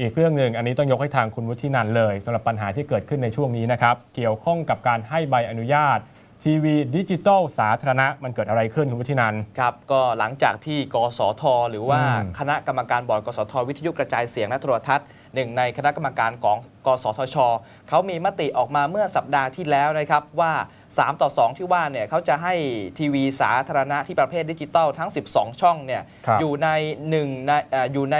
อีกเรื่องหนึ่งอันนี้ต้องยกให้ทางคุณวุฒินันท์เลยสำหรับปัญหาที่เกิดขึ้นในช่วงนี้นะครับ เกี่ยวข้องกับการให้ใบอนุญาต ทีวีดิจิตอลสาธารณะมันเกิดอะไรขึ้นคุณวุฒินันท์ครับ ก็หลังจากที่กสท หรือว่าอืม คณะกรรมการบอร์ดกสท วิทยุกระจายเสียงและโทรทัศน์หนึ่งในคณะกรรมการของกสทช เขามีมติออกมาเมื่อสัปดาห์ที่แล้วนะครับว่า 3 ต่อ 2 ที่ว่าเนี่ยเขาจะให้ทีวีสาธารณะที่ประเภทดิจิตอลทั้ง 12 ช่องเนี่ยครับ อยู่ใน1ในเอ่ออยู่ใน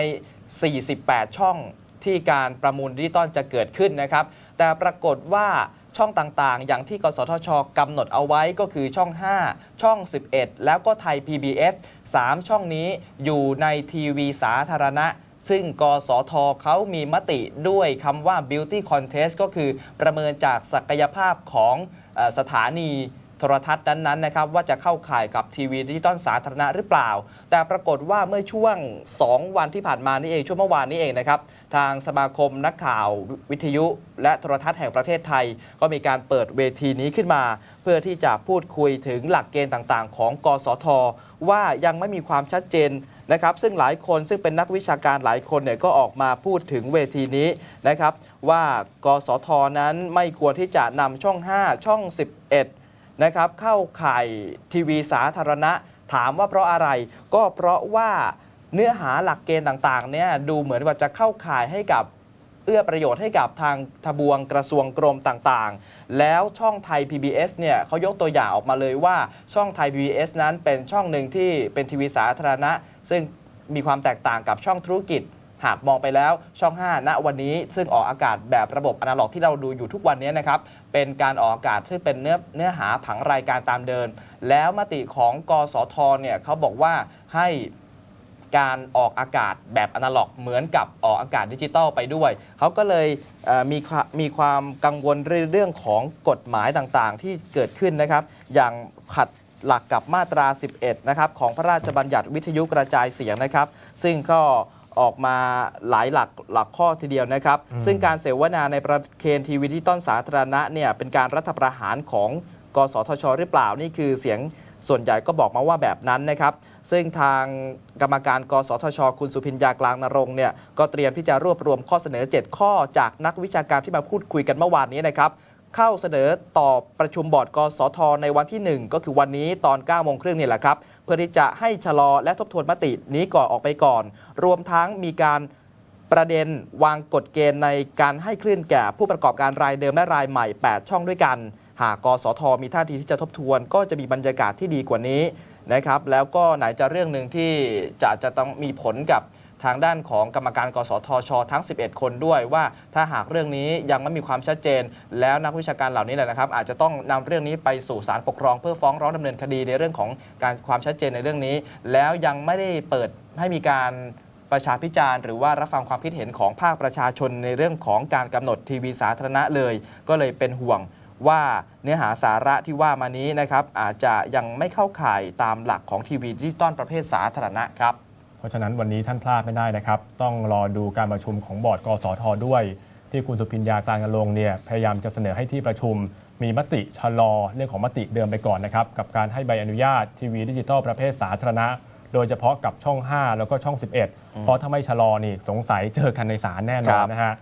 48 ช่องที่การประมูลดิจิตอลจะเกิดขึ้นนะครับ แต่ปรากฏว่าช่องต่างๆ อย่างที่กสทชกำหนดเอาไว้ก็คือช่อง 5 ช่อง 11 แล้วก็ไทย PBS 3 ช่องนี้อยู่ในทีวีสาธารณะ ซึ่งกสทเขามีมติด้วยคำว่า beauty contest ก็คือประเมินจากศักยภาพของอสถานี ทรทัศน์นั้นๆนะครับว่าจะเข้าข่ายกับทีวีดิจิตอลสาธารณะหรือเปล่า แต่ปรากฏว่าเมื่อช่วง 2 วันที่ผ่านมานี่เองช่วงเมื่อวานนี้เองนะครับทางสมาคมนักข่าววิทยุ และโทรทัศน์แห่งประเทศไทย ก็มีการเปิดเวทีนี้ขึ้นมา เพื่อที่จะพูดคุยถึงหลักเกณฑ์ต่างๆ ของกสท ว่ายังไม่มีความชัดเจนนะครับซึ่งหลายคนซึ่งเป็นนักวิชาการหลายคนเนี่ยก็ออกมาพูดถึงเวทีนี้นะครับว่ากสทนั้นไม่ควรที่จะนำช่อง 5 ช่อง 11 นะครับเข้าข่ายทีวีสาธารณะ ถามว่าเพราะอะไร ก็เพราะว่าเนื้อหาหลักเกณฑ์ต่างๆเนี่ยดูเหมือนว่าจะเข้าข่ายให้กับเอื้อประโยชน์ให้กับทางทบวงกระทรวงกรมต่างๆ แล้วช่องไทย PBS เนี่ยเขายกตัวอย่างออกมาเลยว่าช่องไทย PBS นั้นเป็นช่องหนึ่งที่เป็นทีวีสาธารณะ ซึ่งมีความแตกต่างกับช่องธุรกิจ หากมองไปแล้วช่อง 5 ณวันนี้ ซึ่งออกอากาศแบบระบบอนาล็อกที่เราดูอยู่ทุกวันนี้นะครับเป็นการออกอากาศที่เป็นเนื้อเนื้อหาผังรายการตามเดิน แล้วมติของกสทเนี่ยเขาบอกว่าให้การออกอากาศแบบอนาล็อก เหมือนกับออกอากาศดิจิตอลไปด้วย เขาก็เลยเมีมีความกังวลเรื่องของกฎหมายต่างๆ ที่เกิดขึ้นนะครับ อย่างขัดหลักกับมาตรา 11 นะครับ ของพระราชบัญญัติวิทยุกระจายเสียงนะครับ ซึ่งก็ ออกมาหลายหลักหลักข้อทีเดียวนะครับอืมซึ่งการเสวนาในประเคนทีวีดิจิตอลสาธารณะเนี่ยเป็นการรัฐประหารของกสทช หรือเปล่านี่คือเสียงส่วนใหญ่ก็บอกมาว่าแบบนั้นนะครับ ซึ่งทางกรรมการ กสทช คุณสุพิญญากลางนรงค์เนี่ยก็เตรียมที่จะรวบรวมข้อเสนอ 7 ข้อจากนักวิชาการที่มาพูดคุยกันเมื่อวานนี้นะครับ เข้าเสนอต่อประชุมบอร์ดกสทในวันที่ 1 ก็คือวันนี้ตอน9โมงครึ่งนี่แหละครับ เพื่อที่จะให้ชะลอและทบทวนมตินี้ก่อนออกไปก่อน รวมทั้งมีการประเด็นวางกฎเกณฑ์ในการให้คลื่นแก่ผู้ประกอบการรายเดิมและรายใหม่ 8 ช่องด้วยกัน หากกสทมีท่าทีที่จะทบทวน ก็จะมีบรรยากาศที่ดีกว่านี้นะครับ แล้วก็ไหนจะเรื่องหนึ่งที่จะจะต้องมีผลกับ ทางด้านของกรรมการกสทช ทั้ง 11 คนด้วยว่าถ้าหากเรื่องนี้ยังไม่มีความชัดเจน แล้วนักวิชาการเหล่านี้แหละนะครับ อาจจะต้องนำเรื่องนี้ไปสู่ศาลปกครอง เพื่อฟ้องร้องดำเนินคดีในเรื่องของการความชัดเจนในเรื่องนี้ แล้วยังไม่ได้เปิดให้มีการประชาพิจารณ์หรือว่ารับฟังความคิดเห็นของภาคประชาชนในเรื่องของการกำหนดทีวีสาธารณะเลย ก็เลยเป็นห่วงว่าเนื้อหาสาระที่ว่ามานี้นะครับอาจจะยังไม่เข้าข่ายตามหลักของทีวีดิจิตอลประเภทสาธารณะครับ ราะฉะนั้นวันนี้ท่านพลาดไม่ได้นะครับ ต้องรอดูการประชุมของบอร์ดกสทด้วย ที่คุณสุพิญญากลางนรงค์เนี่ยพยายามจะเสนอให้ที่ประชุม มีมติชะลอเรื่องของมติเดิมไปก่อนนะครับกับการให้ใบอนุญาตทีวีดิจิตอลประเภทสาธารณะ โดยเฉพาะกับช่อง 5 แล้วก็ช่อง 11 เพราะถ้าไม่ชะลอนี่สงสัยเจอกันในศาลแน่นอนครับนะฮะ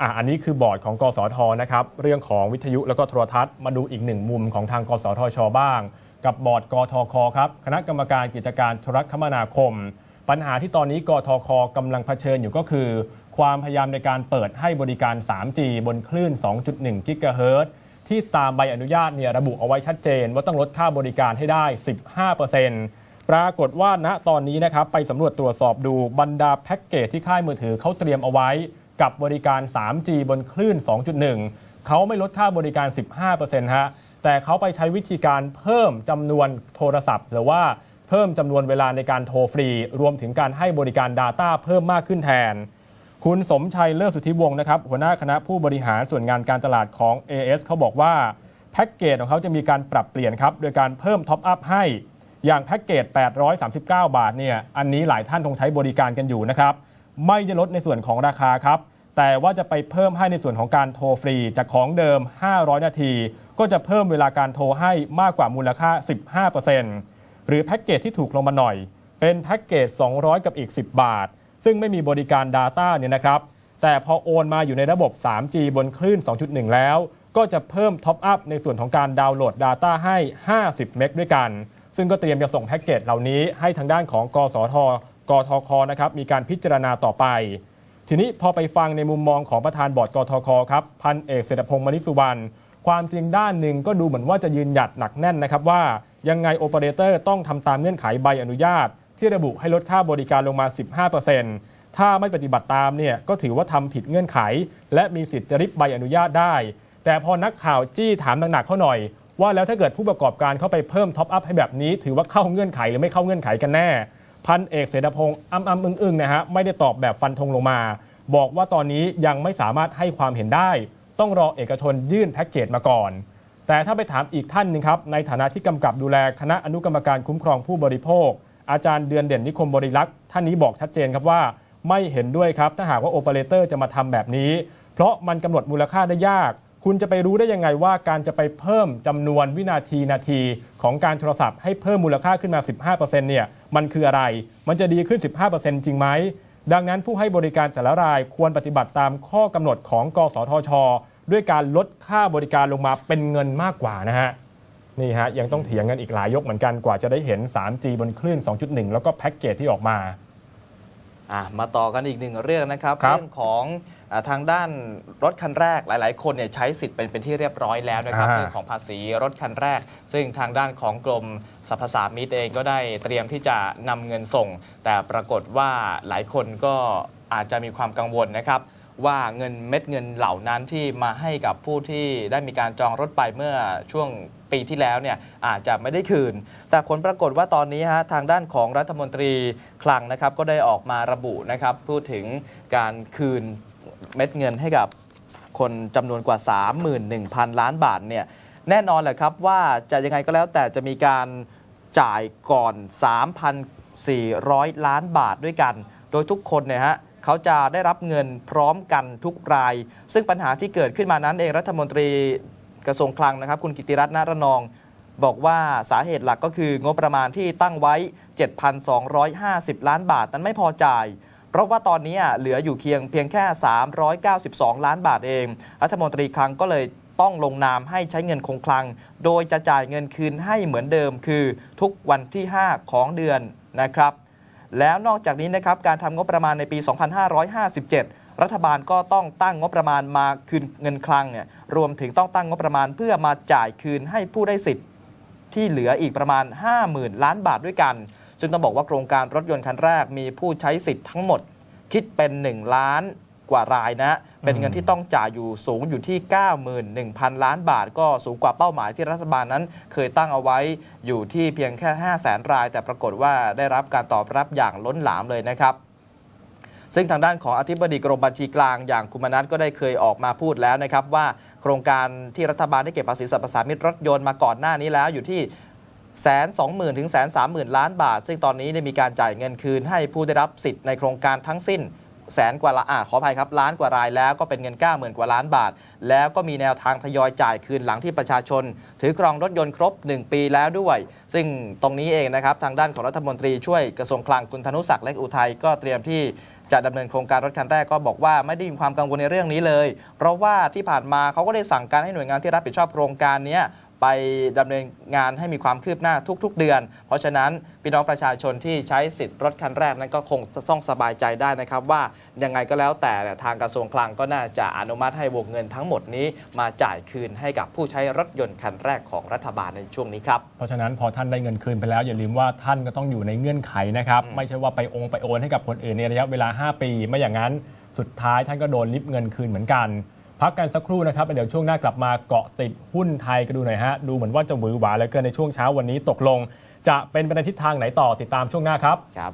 อะอันนี้คือบอร์ดของกสทนะครับ เรื่องของวิทยุแล้วก็โทรทัศน์มาดูอีกหนึ่งมุมของทางกสทชบ้าง กับบอร์ดกทคครับคณะกรรมการกิจการโทรคมนาคม ปัญหาที่ตอนนี้กทคกำลังเผชิญอยู่ก็คือ ความพยายามในการเปิดให้บริการ 3G บนคลื่น 2.1 กิกะเฮิรตซ์ที่ตามใบอนุญาตเนี่ยระบุเอาไว้ชัดเจน ว่าต้องลดค่าบริการให้ได้ 15%ปรากฏว่าณตอนนี้นะครับไปสำรวจตรวจสอบดูบรรดาแพ็กเกจที่ค่ายมือถือเขาเตรียมเอาไว้ กับบริการ 3G บนคลื่น 2.1 เขาไม่ลดค่าบริการ 15%ฮะแต่เขาไปใช้วิธีการเพิ่มจำนวนโทรศัพท์หรือว่า เพิ่มจำนวนเวลาในการโทรฟรี รวมถึงการให้บริการ Data เพิ่มมากขึ้นแทน คุณสมชัยเลิศสุทธิวงศ์นะครับ หัวหน้าคณะผู้บริหารส่วนงานการตลาดของ AS เขาบอกว่าแพ็กเกจของเขาจะมีการปรับเปลี่ยนครับ โดยการเพิ่มท็อปอัพให้ อย่างแพ็กเกจ 839 บาทเนี่ยอันนี้หลายท่านคงใช้บริการกันอยู่นะครับไม่ได้ลดในส่วนของราคาครับแต่ว่าจะไปเพิ่มให้ในส่วนของการโทรฟรี จากของเดิม 500 นาที ก็จะเพิ่มเวลาการโทรให้มากกว่ามูลค่า 15% หรือแพ็กเกจที่ถูกลงมาหน่อย เป็นแพ็กเกจ 200 กับอีก 10 บาท ซึ่งไม่มีบริการ Data เนี่ยนะครับ แต่พอโอนมาอยู่ในระบบ 3G บนคลื่น 2.1 แล้ว ก็จะเพิ่มท็อปอัพในส่วนของการดาวน์โหลด Data ให้ 50 เมกด้วยกัน ซึ่งก็เตรียมจะส่งแพ็กเกจเหล่านี้ให้ทางด้านของกสทกทคนะครับมีการพิจารณาต่อไป ทีนี้พอไปฟังในมุมมองของประธานบอร์ดกทคครับพันเอกเศรษฐพงศ์มณิสุวรรณความจริงด้านหนึ่งก็ดูเหมือนว่าจะยืนหยัดหนักแน่นนะครับว่า ยังไงโอเปอเรเตอร์ต้องทำตามเงื่อนไขใบอนุญาต ที่ระบุให้ลดค่าบริการลงมา 15%ถ้าไม่ปฏิบัติตามเนี่ยก็ถือว่าทำผิดเงื่อนไข และมีสิทธิ์จะริบใบอนุญาตได้ แต่พอนักข่าวจี้ถามหนักๆเขาหน่อย ว่าแล้วถ้าเกิดผู้ประกอบการเข้าไปเพิ่มท็อปอัพให้แบบนี้ ถือว่าเข้าเงื่อนไขหรือไม่เข้าเงื่อนไขกันแน่ พันเอกเสนาพงศ์อ้ำอ้ำอึ้งอึงนะฮะไม่ได้ตอบแบบฟันธงลงมา บอกว่าตอนนี้ยังไม่สามารถให้ความเห็นได้ ต้องรอเอกชนยื่นแพ็กเกจมาก่อน แต่ถ้าไปถามอีกท่านหนึงครับในฐานะที่กำกับดูแลคณะอนุกรรมการคุ้มครองผู้บริโภค อาจารย์เดือนเด่นนิคมบริลักษ์ท่านนี้บอกชัดเจนครับว่า ไม่เห็นด้วยครับถ้าหากว่าโอเปอเรเตอร์จะมาทำแบบนี้ เพราะมันกำหนดมูลค่าได้ยาก คุณจะไปรู้ได้ยังไงว่าการจะไปเพิ่มจำนวนวินาทีนาทีของการโทรศัพท์ให้เพิ่มมูลค่าขึ้นมา 15%เนี่ยมันคืออะไร มันจะดีขึ้น 15%จริงไหมดังนั้นผู้ให้บริการแต่ละรายควรปฏิบัติตามข้อกำหนดของ กสทช ด้วยการลดค่าบริการลงมาเป็นเงินมากกว่านะฮะนี่ฮะยังต้องเถียงกันอีกหลายยกเหมือนกันกว่าจะได้เห็น 3G บนคลื่น 2.1 แล้วก็แพ็กเกจที่ออกมาอะมาต่อกันอีกหนึ่งเรื่องนะครับครับเรื่องของอาทางด้านรถคันแรกหลาย ๆ คนเนี่ยใช้สิทธิ์เป็นเป็นที่เรียบร้อยแล้วนะครับอ่าเรื่องของภาษีรถคันแรก ซึ่งทางด้านของกรมสรรพสามิตเองก็ได้เตรียมที่จะนำเงินส่ง แต่ปรากฏว่าหลายคนก็อาจจะมีความกังวลนะครับ ว่าเงินเม็ดเงินเหล่านั้นที่มาให้กับผู้ที่ได้มีการจองรถไปเมื่อช่วงปีที่แล้วเนี่ยอาจจะไม่ได้คืน แต่ผลปรากฏว่าตอนนี้ฮะทางด้านของรัฐมนตรีคลังนะครับก็ได้ออกมาระบุนะครับพูดถึงการคืนเม็ดเงินให้กับคนจำนวนกว่า 31,000 ล้านบาทเนี่ยแน่นอนแหละครับว่าจะยังไงก็แล้วแต่จะมีการจ่ายก่อน 3,400 ล้านบาทด้วยกัน โดยทุกคนเนี่ยฮะ เขาจะได้รับเงินพร้อมกันทุกราย ซึ่งปัญหาที่เกิดขึ้นมานั้นเองรัฐมนตรีกระทรวงคลังนะครับ คุณกิติรัตน์นารนอง บอกว่าสาเหตุหลักก็คืองบประมาณที่ตั้งไว้ 7,250 ล้านบาทนั้นไม่พอจ่ายเพราะว่าตอนนี้เหลืออยู่เพียงเพียงแค่ 392 ล้านบาทเอง รัฐมนตรีคลังก็เลยต้องลงนามให้ใช้เงินคงคลัง โดยจะจ่ายเงินคืนให้เหมือนเดิมคือทุกวันที่ 5 ของเดือนนะครับ แล้วนอกจากนี้นะครับการทำงบประมาณในปี 2557 รัฐบาลก็ต้องตั้งงบประมาณมาคืนเงินคลังเนี่ยรวมถึงต้องตั้งงบประมาณเพื่อมาจ่ายคืนให้ผู้ได้สิทธิ์ที่เหลืออีกประมาณ 50,000 ล้านบาทด้วยกัน ซึ่งต้องบอกว่าโครงการรถยนต์คันแรกมีผู้ใช้สิทธิ์ทั้งหมดคิดเป็น1ล้าน กว่ารายนะ เป็นเงินที่ต้องจ่ายอยู่สูงอยู่ที่ 91,000 ล้านบาท ก็สูงกว่าเป้าหมายที่รัฐบาลนั้น เคยตั้งเอาไว้อยู่ที่เพียงแค่ 5 0 0แสนราย แต่ปรากฏว่าได้รับการตอบรับอย่างล้นหลามเลยนะครับซึ่งทางด้านของอธิบดีกรมบัญชีกลางอย่างคุณมนัทก็ได้เคยออกมาพูดแล้วนะครับ ว่าโครงการที่รัฐบาลได้เก็บภาษีสรรพสามิตรถยนต์มาก่อนหน้านี้แล้วอยู่ที่แสนสองหมื่นถึงแสนสามหมื่นล้านบาท ซึ่งตอนนี้ได้มีการจ่ายเงินคืนให้ผู้ได้รับสิทธิ์ในโครงการทั้งสิ้น แสนกว่าละอ่าขออภัยครับล้านกว่ารายแล้วก็เป็นเงิน 9 0,000 กว่าล้านบาท แล้วก็มีแนวทางทยอยจ่ายคืนหลังที่ประชาชน ถือครองรถยนต์ครบ 1 ปีแล้วด้วย ซึ่งตรงนี้เองนะครับทางด้านของรัฐมนตรีช่วยกระทรวงคลังคุณธนุศักดิ์เล็กอุทัยก็เตรียมที่จะดำเนินโครงการรถคันแรกก็บอกว่าไม่ได้มีความกังวลในเรื่องนี้เลย เพราะว่าที่ผ่านมาเขาก็ได้สั่งการให้หน่วยงานที่รับผิดชอบโครงการนี้ ไปดำเนินงานให้มีความคืบหน้าทุก ๆ เดือน เพราะฉะนั้นพี่น้องประชาชนที่ใช้สิทธิ์รถคันแรกนั้นก็คงจะต้องสบายใจได้นะครับ ว่ายังไงก็แล้วแต่ทางกระทรวงคลังก็น่าจะอนุมัติให้วงเงินทั้งหมดนี้มาจ่ายคืนให้กับผู้ใช้รถยนต์คันแรกของรัฐบาลในช่วงนี้ครับเพราะฉะนั้นพอท่านได้เงินคืนไปแล้ว อย่าลืมว่าท่านก็ต้องอยู่ในเงื่อนไขนะครับไม่ใช่ว่าไปองค์ไปโอนให้กับคนอื่นในระยะเวลา 5 ปี ไม่อย่างนั้นสุดท้ายท่านก็โดนลิบเงินคืนเหมือนกัน พักกันสักครู่นะครับเดี๋ยวช่วงหน้ากลับมาเกาะติดหุ้นไทยกันดูหน่อยฮะ ดูเหมือนว่าจะหวือหวาเหลือเกินในช่วงเช้าวันนี้ตกลง จะเป็นไปในทิศทางไหนต่อติดตามช่วงหน้าครับ ครับ